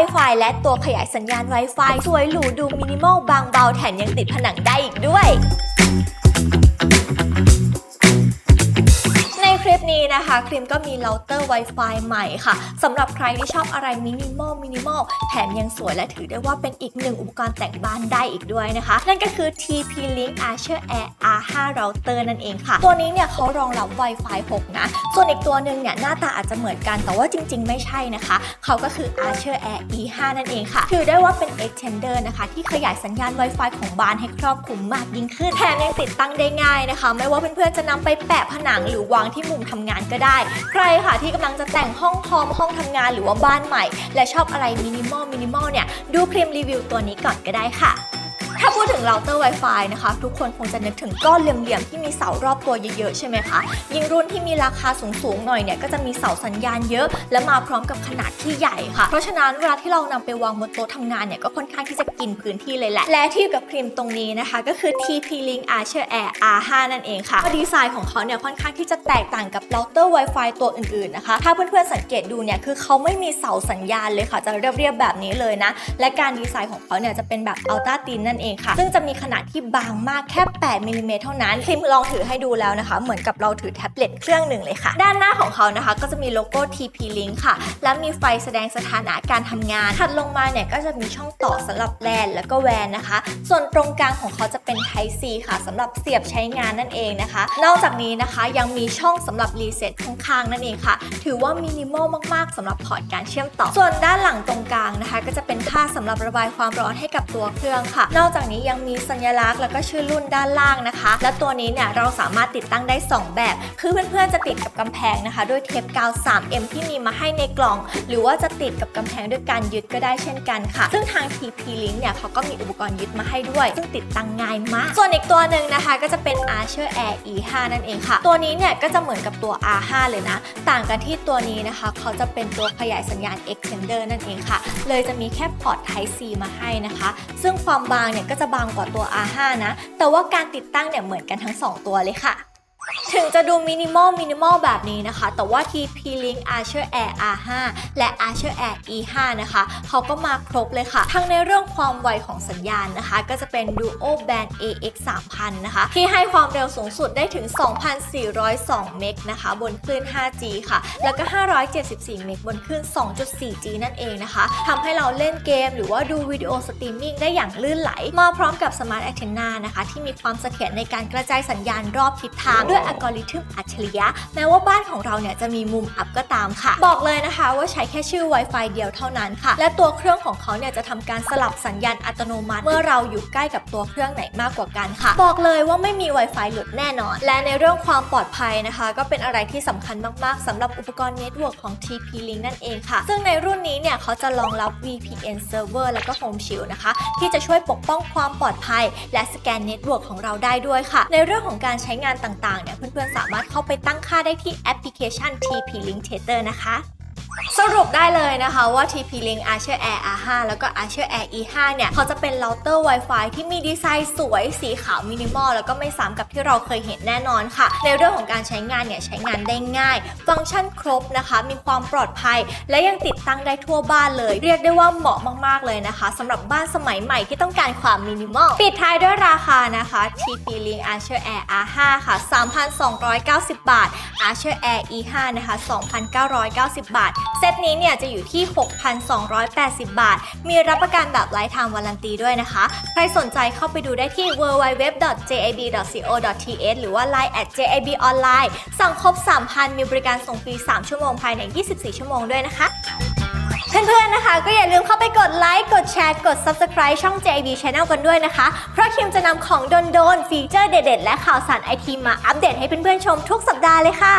Wi-Fi และตัวขยายสัญญาณ Wi-Fi สวยหรูดูมินิมอลบางเบาแถมยังติดผนังได้อีกด้วย นี้นะคะครีมก็มีเราเตอร์ Wi-Fi ใหม่ค่ะสำหรับใครที่ชอบอะไรมินิมอลมินิมอลแถมยังสวยและถือได้ว่าเป็นอีกหนึ่งอุปกรณ์แต่งบ้านได้อีกด้วยนะคะ นั่นก็คือ TP Link Archer Air R5 Router นั่นเองค่ะ ตัวนี้เนี่ยเขารองรับ Wi-Fi 6 นะ ส่วนอีกตัวหนึ่งเนี่ยหน้าตาอาจจะเหมือนกันแต่ว่าจริง ๆ ไม่ใช่นะคะ เขาก็คือ Archer Air E5 นั่นเองค่ะ ถือได้ว่าเป็น extender นะคะ ที่ขยายสัญญาณ Wi-Fi ของบ้านให้ครอบคลุมมากยิ่งขึ้น แถมยังติดตั้งได้ง่ายนะคะ ไม่ว่าเพื่อนๆจะนำไปแปะผนังหรือวางที่มุมทำงานก็ได้ ใครค่ะที่กำลังจะแต่งห้องคอมห้องทำงานหรือว่าบ้านใหม่ และชอบอะไรมินิมอลมินิมอลเนี่ยดูพรีมรีวิวตัวนี้ก่อนก็ได้ค่ะ ถ้าพูดถึงเราเตอร์ Wi-Fi นะคะ ทุกคนคงจะนึกถึงก้อนเหลี่ยมๆ ที่มีเสารอบตัวเยอะๆ ใช่ไหมคะ ยิ่งรุ่นที่มีราคาสูงๆ หน่อยเนี่ย ก็จะมีเสาสัญญาณเยอะ และมาพร้อมกับขนาดที่ใหญ่ค่ะ เพราะฉะนั้นเวลาที่เรานำไปวางบนโต๊ะทำงานเนี่ย ก็ค่อนข้างที่จะกินพื้นที่เลยแหละ และที่อยู่กับครีมตรงนี้นะคะ ก็คือ TP Link Archer Air R5 นั่นเองค่ะดีไซน์ของเขาเนี่ยค่อนข้างที่จะแตกต่างกับเราเตอร์ Wi-Fi ตัวอื่นๆ นะคะ ถ้าเพื่อนๆ สังเกตดูเนี่ย คือเขาไม่มีเสาสัญญาณเลยค่ะ จะเรียบๆแบบนี้เลยนะ และการดีไซน์ของเขาเนี่ยจะเป็นแบบอัลต a าตินนั่นเองค่ะ ซึ่งจะมีขนาดที่บางมากแค่ 8มิลลิเมตรเท่านั้นคลิมลองถือให้ดูแล้วนะคะ เหมือนกับเราถือแท็บเล็ตเครื่องหนึ่งเลยค่ะ ด้านหน้าของเขานะคะ ก็จะมีโลโก้ TP Link ค่ะ และมีไฟแสดงสถานะการทำงาน ถัดลงมาเนี่ยก็จะมีช่องต่อสำหรับแลนแล้วก็แวนนะคะ ส่วนตรงกลางของเขาจะเป็น Type C ค่ะสำหรับเสียบใช้งานนั่นเองนะคะ นอกจากนี้นะคะยังมีช่องสำหรับรีเซ็ตข้างๆนั่นเองค่ะ ถือว่ามินิมอลมากๆสำหรับพอร์ตการเชื่อมต่อ ส่วนด้านหลังตรงกลางนะคะ ก็จะเป็นท่าสำหรับระบายความร้อนให้กับตัวเครื่องค่ะ นอกจากจากนี้ยังมีสัญลักษณ์แล้วก็ชื่อรุ่นด้านล่างนะคะ และตัวนี้เนี่ยเราสามารถติดตั้งได้ 2 แบบ คือเพื่อนๆจะติดกับกำแพงนะคะ ด้วยเทปกาว 3M ที่มีมาให้ในกล่อง หรือว่าจะติดกับกำแพงด้วยการยึดก็ได้เช่นกันค่ะ ซึ่งทาง TP Link เนี่ยเขาก็มีอุปกรณ์ยึดมาให้ด้วย ซึ่งติดตั้งง่ายมาก ส่วนอีกตัวหนึ่งนะคะก็จะเป็น Archer Air E5 นั่นเองค่ะ ตัวนี้เนี่ยก็จะเหมือนกับตัว R5 เลยนะ ต่างกันที่ตัวนี้นะคะ เขาจะเป็นตัวขยายสัญญาณ extender นั่นเองค่ะ เลยจะมีแค่พอร์ต Type C มาให้นะคะ ซึ่งความบางเนี่ยก็จะบางกว่าตัว R5 นะ แต่ว่าการติดตั้งเนี่ยเหมือนกันทั้ง 2 ตัวเลยค่ะ ถึงจะดูมินิมอลมินิมอลแบบนี้นะคะ แต่ว่า TP Link Archer Air R5 และ Archer Air E5 นะคะเขาก็มาครบเลยค่ะ ทั้งในเรื่องความไวของสัญญาณนะคะ ก็จะเป็น Duo Band AX 3000นะคะ ที่ให้ความเร็วสูงสุดได้ถึง 2,402 เมกนะคะ บนคลื่น 5G ค่ะ แล้วก็ 574 เมกบนคลื่น 2.4G นั่นเองนะคะทำให้เราเล่นเกมหรือว่าดูวิดีโอสตรีมมิ่งได้อย่างลื่นไหล มาพร้อมกับ Smart Antenna นะคะ ที่มีความเสถียรในการกระจายสัญญาณรอบทิศทางด้วยอัลกอริทึมอัจฉริยะ แม้ว่าบ้านของเราเนี่ยจะมีมุมอับก็ตามค่ะ บอกเลยนะคะว่าใช้แค่ชื่อ Wi-Fi เดียวเท่านั้นค่ะ และตัวเครื่องของเขาเนี่ยจะทำการสลับสัญญาณอัตโนมัติ เมื่อเราอยู่ใกล้กับตัวเครื่องไหนมากกว่ากันค่ะ บอกเลยว่าไม่มี Wi-Fi หลุดแน่นอน และในเรื่องความปลอดภัยนะคะ ก็เป็นอะไรที่สำคัญมากๆสำหรับอุปกรณ์เน็ตเวิร์กของ TP Link นั่นเองค่ะ ซึ่งในรุ่นนี้เนี่ยเขาจะรองรับ VPN Server แล้วก็ Home Shield นะคะ ที่จะช่วยปกป้องความปลอดภัย และสแกนเน็ตเวิร์กของเราได้ด้วยค่ะ ในเรื่องของการใช้งานต่างๆเนี่ยเพื่อนๆสามารถเข้าไปตั้งค่าได้ที่แอปพลิเคชัน TP Link Theater นะคะ สรุปได้เลยนะคะว่า TP Link Archer Air R5 แล้วก็ Archer Air E5 เนี่ยเขาจะเป็นเราเตอร์ Wi-Fi ที่มีดีไซน์สวยสีขาวมินิมอลแล้วก็ไม่ซ้ำกับที่เราเคยเห็นแน่นอนค่ะ ในเรื่องของการใช้งานเนี่ยใช้งานได้ง่าย ฟังก์ชันครบนะคะ มีความปลอดภัย และยังติดตั้งได้ทั่วบ้านเลย เรียกได้ว่าเหมาะมากๆเลยนะคะสำหรับบ้านสมัยใหม่ที่ต้องการความมินิมอลปิดท้ายด้วยราคานะคะ TP Link Archer Air R5 ค่ะ 3,290 บาท Archer Air E5 นะคะ 2,990 บาทเซตนี้เนี่ยจะอยู่ที่ 6,280 บาท มีรับประกันแบบไลฟ์ไทม์วารันตีด้วยนะคะ ใครสนใจเข้าไปดูได้ที่ www.jab.co.th หรือว่า line at jab online สั่งครบ 3,000 มีบริการส่งฟรี 3 ชั่วโมงภายใน 24 ชั่วโมงด้วยนะคะเพื่อนๆ นะคะ ก็อย่าลืมเข้าไปกดไลค์ กดแชร์ กด Subscribe ช่อง JB Channel กันด้วยนะคะ เพราะคิมจะนำของโดนๆ ฟีเจอร์เด็ดๆ และข่าวสารไอทีมาอัปเดตให้เพื่อนๆ ชมทุกสัปดาห์เลยค่ะ